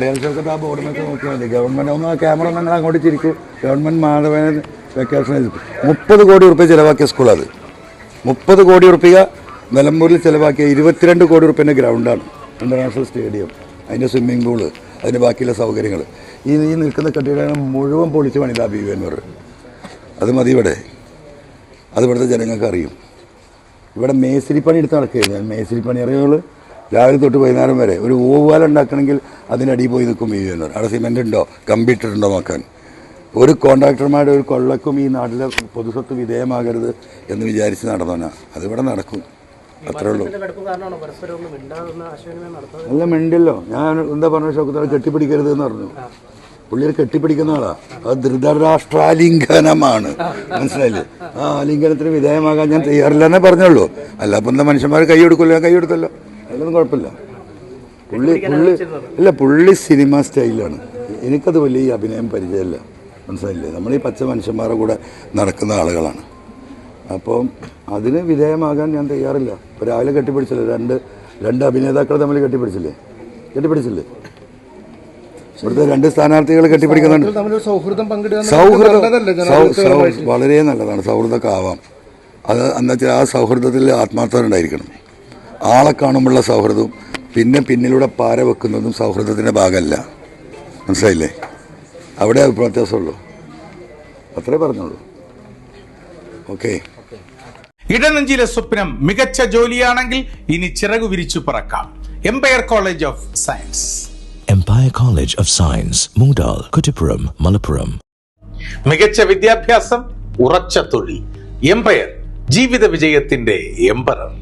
റിയൽസൊക്കെ ആ ബോർഡിനൊക്കെ നോക്കിയാൽ മതി. ഗവൺമെന്റ് ഒന്ന് ക്യാമറ നിങ്ങൾ അങ്ങോട്ട് ചിരിക്കും. ഗവൺമെന്റ് മാധവന വെക്കേഷൻ മുപ്പത് കോടി റുപ്യ ചിലവാക്കിയ സ്കൂളത് മുപ്പത് കോടി റുപ്യ നിലമ്പൂരിൽ ചിലവാക്കിയ ഇരുപത്തിരണ്ട് കോടി റുപ്യന്റെ ഗ്രൗണ്ടാണ് ഇന്റർനാഷണൽ സ്റ്റേഡിയം അതിന്റെ സ്വിമ്മിംഗ് പൂൾ അതിന്റെ ബാക്കിയുള്ള സൗകര്യങ്ങൾ ഈ ഈ നിൽക്കുന്ന കെട്ടിടങ്ങൾ മുഴുവൻ പൊളിച്ച് പണിതാ ബി എന്നവർ അത് മതി ഇവിടെ. അത് ഇവിടുത്തെ ജനങ്ങൾക്ക് അറിയും ഇവിടെ മേസ്തിരി പണി എടുത്ത് നടക്കുകയാണ്. മേസ്തിരി പണി അറിയുള്ളൂ. രാവിലെ തൊട്ട് വൈകുന്നേരം വരെ ഒരു ഓവുപാലം ഉണ്ടാക്കണമെങ്കിൽ അതിനടിയിൽ പോയി നിൽക്കും ഈ എന്നവർ അവിടെ സിമെന്റ് ഉണ്ടോ? കമ്പ്യൂട്ടർ ഉണ്ടോ നോക്കാൻ. ഒരു കോൺട്രാക്ടർമാരുടെ ഒരു കൊള്ളക്കും ഈ നാട്ടിലെ പൊതുസ്വത്ത് വിധേയമാകരുത് എന്ന് വിചാരിച്ച് നടന്നവനാ. അതിവിടെ നടക്കും. അത്രേ ഉള്ളൂ. അല്ല മിണ്ടല്ലോ. ഞാൻ എന്താ പറഞ്ഞ ഷോക്കത്തോടെ കെട്ടിപ്പിടിക്കരുത് എന്ന് പറഞ്ഞു പുള്ളിയെ കെട്ടിപ്പിടിക്കുന്ന ആളാ. അത് ധൃതരാഷ്ട്രാലിംഗനമാണ്. മനസ്സിലായില്ലേ? ആ ആലിംഗനത്തിന് വിധേയമാകാൻ ഞാൻ തയ്യാറില്ല എന്നേ പറഞ്ഞുള്ളൂ. അല്ല അപ്പം എന്താ മനുഷ്യന്മാർ കൈ കൊടുക്കുമല്ലോ ഞാൻ കൈ കൊടുക്കല്ലോ അതിലൊന്നും കുഴപ്പമില്ല. പുള്ളി പുള്ളി ഇല്ല പുള്ളി സിനിമ സ്റ്റൈലാണ്. എനിക്കത് വലിയ ഈ അഭിനയം പരിചയമില്ല. മനസ്സിലായില്ലേ? നമ്മൾ ഈ പച്ച മനുഷ്യന്മാരുടെ കൂടെ നടക്കുന്ന ആളുകളാണ്. അപ്പം അതിന് വിധേയമാകാൻ ഞാൻ തയ്യാറില്ല. ഇപ്പോൾ രാവിലെ കെട്ടിപ്പിടിച്ചില്ലേ? രണ്ട് രണ്ട് അഭിനേതാക്കൾ തമ്മിൽ കെട്ടിപ്പിടിച്ചില്ലേ? കെട്ടിപ്പിടിച്ചില്ലേ? ഇവിടുത്തെ രണ്ട് സ്ഥാനാർത്ഥികൾ കെട്ടിപ്പിടിക്കുന്നുണ്ട് സൗഹൃദം വളരെ നല്ലതാണ്. സൗഹൃദമൊക്കെ ആവാം. അത് എന്താ വെച്ചാൽ ആ സൗഹൃദത്തിൽ ആത്മാർത്ഥത ഉണ്ടായിരിക്കണം ആളെ കാണുമ്പോഴുള്ള സൗഹൃദവും പിന്നെ പിന്നിലൂടെ പാര വെക്കുന്നതും സൗഹൃദത്തിന്റെ ഭാഗമല്ല. മനസ്സിലായില്ലേ? അവിടെ അഭിപ്രായ വ്യത്യാസമുള്ളൂ. അത്രേ പറഞ്ഞോളൂ. ഓക്കെ. ഇടനഞ്ചിലെ സ്വപ്നം മികച്ച ജോലിയാണെങ്കിൽ ഇനി ചിറകു വിരിച്ചു പറക്കാം. Empire College of Science Empire College of Science Moodal Kuttippuram Malappuram മികച്ച വിദ്യാഭ്യാസം ഉറച്ച തൊഴിൽ. എംപയർ ജീവിത വിജയത്തിന്റെ emperor